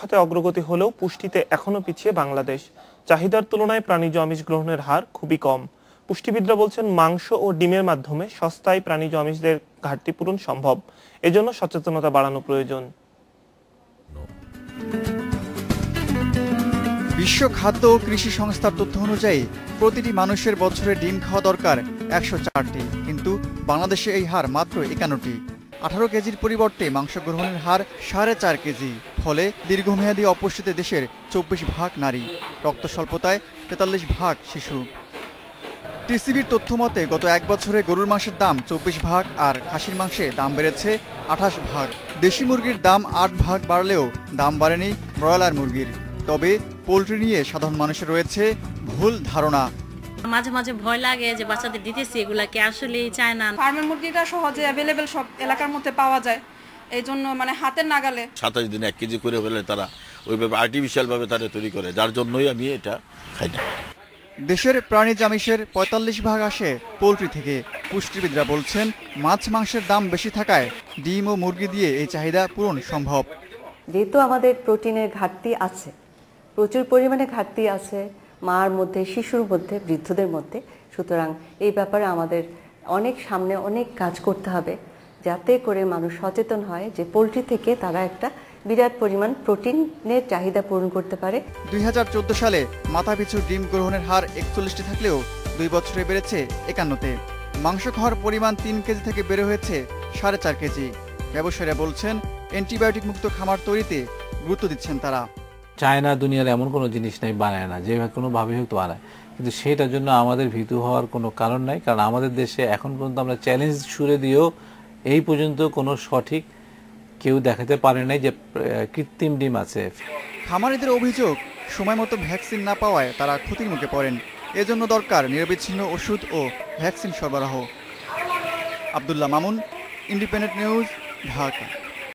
খাতে অগ্রগতি হলেও পুষ্টিতে এখনও পিছিয়ে বাংলাদেশ। চাহিদার তুলনায় প্রাণীজ আমিষ গ্রহণের হার খুবই কম। পুষ্টিবিদরা বলছেন মাংস ও ডিমের মাধ্যমে সস্তায় প্রাণীজ আমিষদের ঘাটতি পূরণ সম্ভব। এজন্য সচেতনতা বাড়ানো প্রয়োজন। বিশ্ব খাদ্য ও কৃষি সংস্থার তথ্য অনুযায়ী, প্রতিটি মানুষের বছরে ডিম খাওয়া দরকার একশো চারটি। কিন্তু বাংলাদেশে এই হার মাত্র একান্নটি। আঠারো কেজির পরিবর্তে মাংস গ্রহণের হার সাড়ে চার কেজি। ফলে দীর্ঘমেয়াদী অপুষ্টিতে দেশের চব্বিশ ভাগ নারী রক্ত স্বল্পতায় তেতাল্লিশ ভাগ শিশু। টিসিবির তথ্য মতে গত এক বছরে গরুর মাংসের দাম চব্বিশ ভাগ আর খাসির মাংসে দাম বেড়েছে আঠাশ ভাগ। দেশি মুরগির দাম আট ভাগ বাড়লেও দাম বাড়েনি ব্রয়লার মুরগির। তবে পোলট্রি নিয়ে সাধারণ মানুষের রয়েছে ভুল ধারণা। মাঝে মাঝে ভয় লাগে যে বাচ্চাদের দিতেছি এগুলাকে আসলেই চায় না। ফার্মের মুরগিটা সহজে অ্যাভেলেবেল সব এলাকার মধ্যে পাওয়া যায়। এই জন্য মানে হাতের নাগালে। সাতাশ দিনে এক কেজি করে হলে তারা ওইভাবে আর্টিফিশিয়াল ভাবে তারা তৈরি করে যার জন্যই আমি এটা খাই না। দেশের প্রাণীজ আমিষের পঁয়তাল্লিশ ভাগ আসে পোলট্রি থেকে। পুষ্টিবিদরা বলছেন মাছ মাংসের দাম বেশি থাকায় ডিম ও মুরগি দিয়ে এই চাহিদা পূরণ সম্ভব। যেহেতু আমাদের প্রোটিনের ঘাটতি আছে প্রচুর পরিমাণে ঘাটতি আছে মার মধ্যে শিশুর মধ্যে বৃদ্ধদের মধ্যে সুতরাং এই ব্যাপারে আমাদের অনেক সামনে অনেক কাজ করতে হবে। যাতে করে মানুষ সচেতন হয় যে পোলট্রি থেকে তারা একটা বিরাট পরিমাণ প্রোটিনের চাহিদা পূরণ করতে পারে। দুই হাজার চোদ্দ সালে মাথাপিছু ডিম গ্রহণের হার একচল্লিশটি থাকলেও দুই বছরে বেড়েছে একান্নতে। মাংস খাওয়ার পরিমাণ তিন কেজি থেকে বেড়ে হয়েছে সাড়ে চার কেজি। ব্যবসায়ীরা বলছেন অ্যান্টিবায়োটিক মুক্ত খামার তৈরিতে গুরুত্ব দিচ্ছেন তারা। চায়না দুনিয়ার এমন কোনো জিনিস নেই বানায় না যেভাবে কোনোভাবে হোক তো বানায়। কিন্তু সেটার জন্য আমাদের ভীতু হওয়ার কোনো কারণ নাই কারণ আমাদের দেশে এখন পর্যন্ত আমরা চ্যালেঞ্জ ছুড়ে দিয়েও এই পর্যন্ত কোনো সঠিক কেউ দেখাতে পারে নাই যে কৃত্রিম ডিম আছে। খামারিদের অভিযোগ, সময় মতো ভ্যাকসিন না পাওয়ায় তারা ক্ষতির মুখে পড়েন। এজন্য দরকার নিরবিচ্ছিন্ন ওষুধ ও ভ্যাকসিন সরবরাহ। Abdullah Mamun, Independent News, Dhaka.